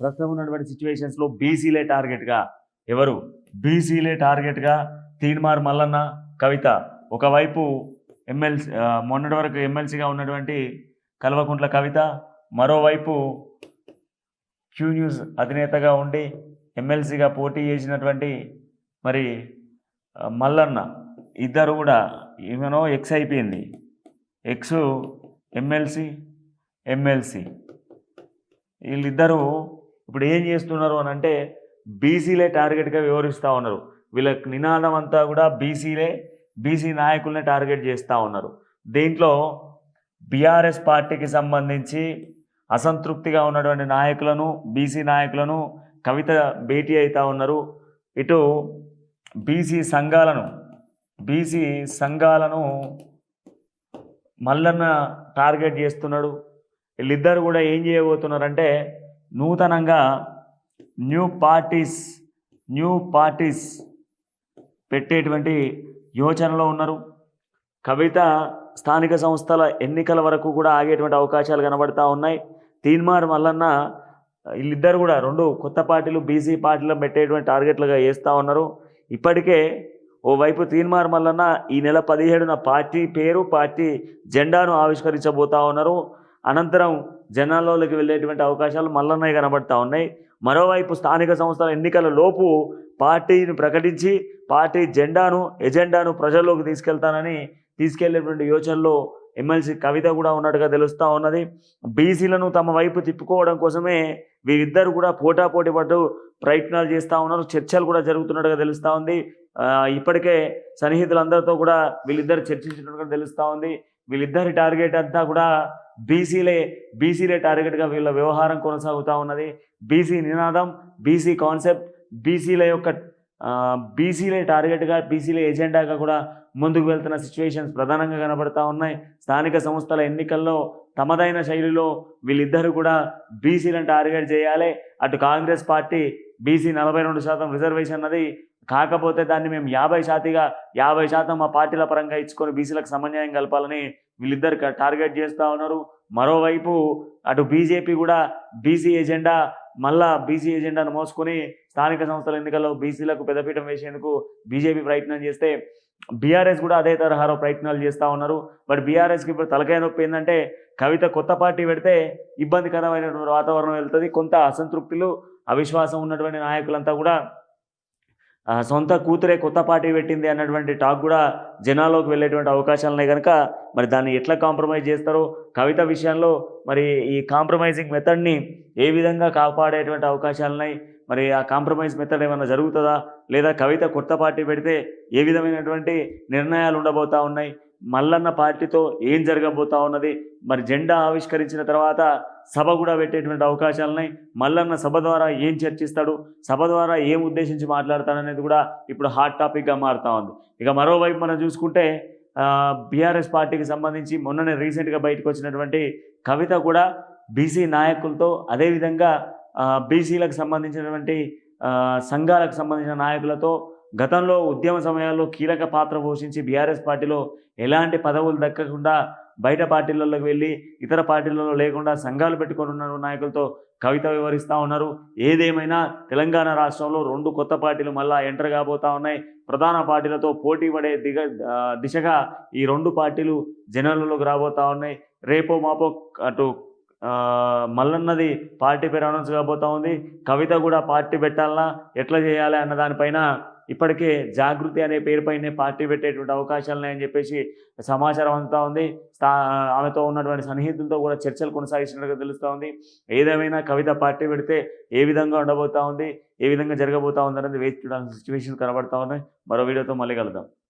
ప్రస్తుతం ఉన్నటువంటి సిచ్యువేషన్స్లో బీసీలే టార్గెట్గా. ఎవరు? బీసీలే టార్గెట్గా తీన్మార్ మల్లన్న కవిత. ఒకవైపు ఎమ్మెల్సీ మొన్నటి వరకు ఎమ్మెల్సీగా ఉన్నటువంటి కల్వకుంట్ల కవిత. మరోవైపు క్యూ న్యూస్ అధినేతగా ఉండి ఎమ్మెల్సీగా పోటీ చేసినటువంటి మరి మల్లన్న. ఇద్దరు కూడా ఈమెనో ఎక్స్ అయిపోయింది. Ex MLC MLC. వీళ్ళిద్దరూ ఇప్పుడు ఏం చేస్తున్నారు అని అంటే బీసీలే టార్గెట్గా వివరిస్తూ ఉన్నారు. వీళ్ళ నినాదం అంతా కూడా బీసీలే బీసీ నాయకులనే టార్గెట్ చేస్తూ ఉన్నారు. దీంట్లో బీఆర్ఎస్ పార్టీకి సంబంధించి అసంతృప్తిగా ఉన్నటువంటి నాయకులను బీసీ నాయకులను కవిత భేటీ అవుతూ ఉన్నారు. ఇటు బీసీ సంఘాలను బీసీ సంఘాలను మల్లన్న టార్గెట్ చేస్తున్నాడు. వీళ్ళిద్దరు కూడా ఏం చేయబోతున్నారంటే నూతనంగా న్యూ పార్టీస్ న్యూ పార్టీస్ పెట్టేటువంటి యోచనలో ఉన్నారు. కవిత స్థానిక సంస్థల ఎన్నికల వరకు కూడా ఆగేటువంటి అవకాశాలు కనబడతా ఉన్నాయి. తీన్మార్ మల్లన్న వీళ్ళిద్దరు కూడా రెండు కొత్త పార్టీలు బీసీ పార్టీలు పెట్టేటువంటి టార్గెట్లుగా వేస్తూ ఉన్నారు. ఇప్పటికే ఓవైపు తీన్మార్ మల్లన్న ఈ నెల పదిహేడున పార్టీ పేరు పార్టీ జెండాను ఆవిష్కరించబోతా ఉన్నారు. అనంతరం జనాల్లోకి వెళ్ళేటువంటి అవకాశాలు మల్లన్నయ్య కనబడతా ఉన్నాయి. మరోవైపు స్థానిక సంస్థల ఎన్నికల లోపు పార్టీని ప్రకటించి పార్టీ జెండాను ఎజెండాను ప్రజల్లోకి తీసుకెళ్తానని తీసుకెళ్ళేటువంటి యోచనలో ఎమ్మెల్సీ కవిత కూడా ఉన్నట్టుగా తెలుస్తూ ఉన్నది. బీసీలను తమ వైపు తిప్పుకోవడం కోసమే వీరిద్దరు కూడా పోటాపోటీ పడ్డు ప్రయత్నాలు చేస్తూ ఉన్నారు. చర్చలు కూడా జరుగుతున్నట్టుగా తెలుస్తూ ఉంది. ఇప్పటికే సన్నిహితులందరితో కూడా వీళ్ళిద్దరు చర్చించినట్టుగా తెలుస్తూ ఉంది. వీళ్ళిద్దరి టార్గెట్ అంతా కూడా బీసీలే బీసీలే టార్గెట్గా వీళ్ళ వ్యవహారం కొనసాగుతూ ఉన్నది. బీసీ నినాదం బీసీ కాన్సెప్ట్ బీసీల యొక్క బీసీలే టార్గెట్గా బీసీలే ఎజెండాగా కూడా ముందుకు వెళ్తున్న సిచ్యువేషన్స్ ప్రధానంగా కనబడతా ఉన్నాయి. స్థానిక సంస్థల ఎన్నికల్లో తమదైన శైలిలో వీళ్ళిద్దరూ కూడా బీసీలను టార్గెట్ చేయాలి. అటు కాంగ్రెస్ పార్టీ బీసీ నలభై రెండు శాతం రిజర్వేషన్ అన్నది కాకపోతే దాన్ని మేము యాభై శాతిగా యాభై శాతం మా పార్టీల పరంగా ఇచ్చుకొని బీసీలకు సమన్వయం కలపాలని వీళ్ళిద్దరు టార్గెట్ చేస్తూ ఉన్నారు. మరోవైపు అటు బీజేపీ కూడా బీసీ ఎజెండా మళ్ళా బీసీ ఎజెండాను మోసుకొని స్థానిక సంస్థల ఎన్నికల్లో బీసీలకు పెద్దపీఠం వేసేందుకు బీజేపీ ప్రయత్నం చేస్తే బీఆర్ఎస్ కూడా అదే తరహాలో ప్రయత్నాలు చేస్తూ ఉన్నారు. బట్ బీఆర్ఎస్కి ఇప్పుడు తలకాయ నొప్పి ఏంటంటే కవిత కొత్త పార్టీ పెడితే ఇబ్బందికరమైనటువంటి వాతావరణం వెళ్తుంది. కొంత అసంతృప్తులు అవిశ్వాసం ఉన్నటువంటి నాయకులంతా కూడా సొంత కూతురే కొత్త పార్టీ పెట్టింది అన్నటువంటి టాక్ కూడా జనాల్లోకి వెళ్ళేటువంటి అవకాశాలు ఉన్నాయి కనుక మరి దాన్ని ఎట్లా కాంప్రమైజ్ చేస్తారో కవిత విషయంలో మరి ఈ కాంప్రమైజింగ్ మెథడ్ని ఏ విధంగా కాపాడేటువంటి అవకాశాలు ఉన్నాయి మరి ఆ కాంప్రమైజ్ మెథడ్ ఏమైనా జరుగుతుందా? లేదా కవిత కొత్త పార్టీ పెడితే ఏ విధమైనటువంటి నిర్ణయాలు ఉండబోతా ఉన్నాయి? మల్లన్న పార్టీతో ఏం జరగబోతా ఉన్నది? మరి జెండా ఆవిష్కరించిన తర్వాత సభ కూడా పెట్టేటువంటి అవకాశాలు ఉన్నాయి. మల్లన్న సభ ద్వారా ఏం చర్చిస్తాడు? సభ ద్వారా ఏం ఉద్దేశించి మాట్లాడతాడనేది కూడా ఇప్పుడు హాట్ టాపిక్గా మారుతా ఉంది. ఇక మరోవైపు మనం చూసుకుంటే బీఆర్ఎస్ పార్టీకి సంబంధించి మొన్ననే రీసెంట్గా బయటకు వచ్చినటువంటి కవిత కూడా బీసీ నాయకులతో అదేవిధంగా బీసీలకు సంబంధించినటువంటి సంఘాలకు సంబంధించిన నాయకులతో గతంలో ఉద్యమ సమయాల్లో కీలక పాత్ర పోషించి బీఆర్ఎస్ పార్టీలో ఎలాంటి పదవులు దక్కకుండా బయట పార్టీలలోకి వెళ్ళి ఇతర పార్టీలలో లేకుండా సంఘాలు పెట్టుకొని ఉన్న నాయకులతో కవిత వివరిస్తూ ఉన్నారు. ఏదేమైనా తెలంగాణ రాష్ట్రంలో రెండు కొత్త పార్టీలు మళ్ళా ఎంటర్ కాబోతా ఉన్నాయి. ప్రధాన పార్టీలతో పోటీ పడే దిగ దిశగా ఈ రెండు పార్టీలు జనాలలోకి రాబోతా ఉన్నాయి. రేపో మాపో అటు మల్లన్నది పార్టీ పేరు అనౌన్స్ కాబోతా ఉంది. కవిత కూడా పార్టీ పెట్టాలన్నా ఎట్లా చేయాలి అన్న దానిపైన ఇప్పటికే జాగృతి అనే పేరుపైనే పార్టీ పెట్టేటువంటి అవకాశాలు ఉన్నాయని చెప్పేసి సమాచారం అంతా ఉంది. స్థా ఆమెతో ఉన్నటువంటి సన్నిహితులతో కూడా చర్చలు కొనసాగిస్తున్నట్టుగా తెలుస్తూ ఉంది. ఏదేమైనా కవిత పార్టీ పెడితే ఏ విధంగా ఉండబోతా ఉంది? ఏ విధంగా జరగబోతా ఉంది అనేది వేచి చూడాల్సిన సిచ్యువేషన్ కనబడతా ఉన్నాయి మరో వీడియోతో మళ్ళీ కలుద్దాం.